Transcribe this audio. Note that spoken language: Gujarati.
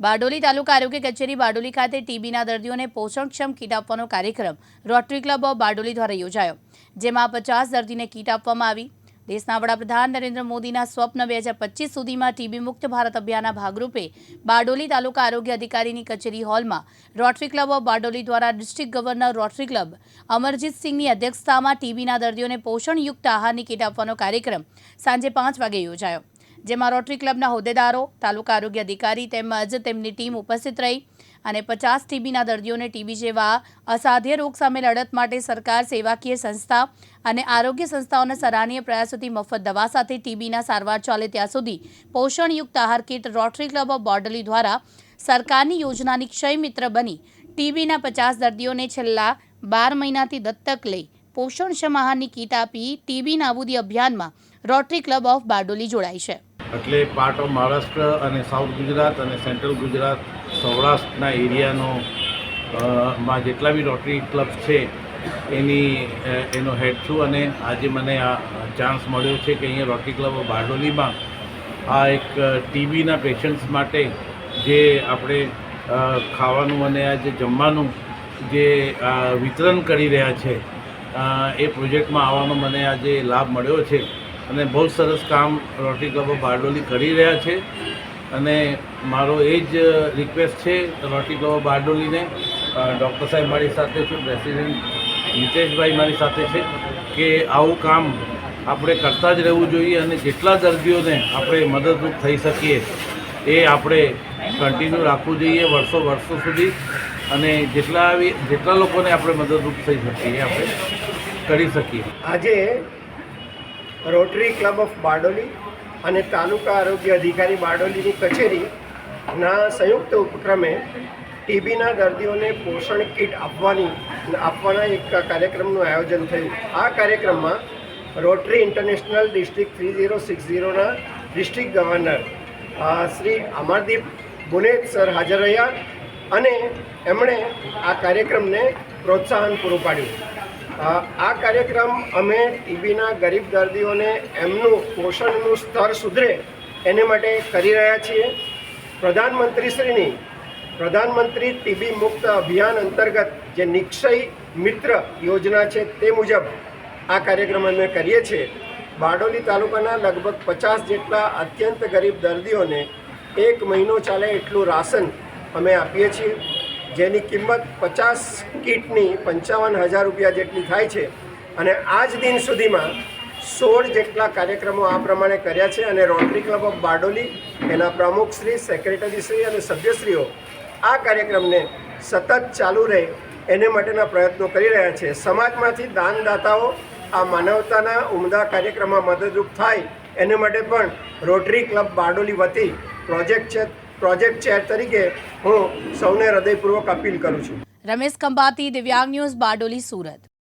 બારડોલી તાલુકા આરોગ્ય કચેરી બારડોલી ખાતે ટીબીના દર્દીઓને પોષણક્ષમ કીટ આપવાનો કાર્યક્રમ રોટરી ક્લબ ઓફ બારડોલી દ્વારા યોજાયો. જેમાં પચાસ દર્દીને કીટ આપવામાં આવી. દેશના વડાપ્રધાન નરેન્દ્ર મોદીના સ્વપ્ન બે હજાર પચીસ સુધીમાં ટીબી મુક્ત ભારત અભિયાનના ભાગરૂપે બારડોલી તાલુકા આરોગ્ય અધિકારીની કચેરી હોલમાં રોટરી ક્લબ ઓફ બારડોલી દ્વારા ડિસ્ટ્રિક્ટ ગવર્નર રોટરી ક્લબ અમરજીતસિંહની અધ્યક્ષતામાં ટીબીના દર્દીઓને પોષણયુક્ત આહારની કીટ આપવાનો કાર્યક્રમ સાંજે પાંચ વાગે યોજાયો. જેમાં રોટરી ક્લબના હોદ્દેદારો, તાલુકા આરોગ્ય અધિકારી તેમજ તેમની ટીમ ઉપસ્થિત રહી અને પચાસ ટીબીના દર્દીઓને ટીબી જેવા અસાધ્ય રોગ સામે લડત માટે સરકાર સેવાકીય સંસ્થા અને આરોગ્ય સંસ્થાઓના સરાહનીય પ્રયાસોથી મફત દવા સાથે ટીબીના સારવાર ચાલે ત્યાં સુધી પોષણયુક્ત આહાર kit rotary club of Bardoli દ્વારા સરકારની યોજનાની ક્ષય મિત્ર બની ટીબીના પચાસ દર્દીઓને છેલ્લા બાર મહિનાથી દત્તક લઈ પોષણક્ષમ આહારની કીટ આપી ટીબી નાબૂદી અભિયાનમાં રોટરી ક્લબ ઓફ બારડોલી જોડાઈ છે. એટલે પાર્ટ ઓફ મહારાષ્ટ્ર અને સાઉથ ગુજરાત અને સેન્ટ્રલ ગુજરાત સૌરાષ્ટ્રના એરિયાનો માં જેટલા બી રોટરી ક્લબ્સ છે, એની એનો હેડ છું અને આજે મને આ ચાન્સ મળ્યો છે કે અહીંયા રોટરી ક્લબ બારડોલીમાં આ એક ટીબીના પેશન્ટ્સ માટે જે આપણે ખાવાનું અને આ જે જમવાનું જે વિતરણ કરી રહ્યા છે એ પ્રોજેક્ટમાં આવવાનો મને આજે લાભ મળ્યો છે. અને બહુ સરસ કામ રોટરી ક્લબ ઓફ બારડોલી કરી રહ્યા છે. અને મારો એ જ રિક્વેસ્ટ છે રોટરી ક્લબ ઓફ બારડોલીને ડૉક્ટર સાહેબ મારી સાથે છે પ્રેસિડેન્ટ નિતેશભાઈ મારી સાથે છે, કે આવું કામ આપણે કરતા જ રહેવું જોઈએ અને જેટલા દર્દીઓને આપણે મદદરૂપ થઈ શકીએ એ આપણે કન્ટિન્યુ રાખવું જોઈએ વર્ષો વર્ષો સુધી. અને જેટલા આવી, જેટલા લોકોને આપણે મદદરૂપ થઈ શકીએ આપણે કરી શકીએ. આજે રોટરી ક્લબ ઓફ બારડોલી અને તાલુકા આરોગ્ય અધિકારી બારડોલીની કચેરીના સંયુક્ત ઉપક્રમે ટીબીના દર્દીઓને પોષણ કીટ આપવાની, આપવાના એક કાર્યક્રમનું આયોજન થયું. આ કાર્યક્રમમાં Rotary international district three zero six ઝીરોના district governor Shri Amardeep Gunet sir હાજર રહ્યા અને એમણે આ કાર્યક્રમને પ્રોત્સાહન પૂરું પાડ્યું. આ કાર્યક્રમ અમે ટીબીના ગરીબ દર્દીઓને એમનું પોષણનું સ્તર સુધરે એને માટે કરી રહ્યા છીએ. પ્રધાનમંત્રીશ્રીની, પ્રધાનમંત્રી ટીબી મુક્ત અભિયાન અંતર્ગત જે નિક્ષય મિત્ર યોજના છે તે મુજબ આ કાર્યક્રમ અમે કરીએ છીએ. બારડોલી તાલુકાના લગભગ પચાસ જેટલા અત્યંત ગરીબ દર્દીઓને એક મહિનો ચાલે એટલું રાશન અમે આપીએ છીએ. જેની કિંમત પચાસ કીટની પંચાવન હજાર રૂપિયા જેટલી થાય છે. અને આજ દિન સુધીમાં સોળ જેટલા કાર્યક્રમો આ પ્રમાણે કર્યા છે અને રોટરી ક્લબ ઓફ બારડોલી એના પ્રમુખશ્રી સેક્રેટરીશ્રી અને સભ્યશ્રીઓ આ કાર્યક્રમને સતત ચાલુ રહે એને માટેના પ્રયત્નો કરી રહ્યા છે. સમાજમાંથી દાનદાતાઓ આ માનવતાના ઉમદા કાર્યક્રમમાં મદદરૂપ થાય એને માટે પણ રોટરી ક્લબ બારડોલી વતી પ્રોજેક્ટ છે પ્રોજેક્ટ ચેર તરીકે હું સૌને હૃદયપૂર્વક અપીલ કરું છું. રમેશ ખંભાતી, દિવ્યાંગ ન્યૂઝ, બારડોલી, સુરત.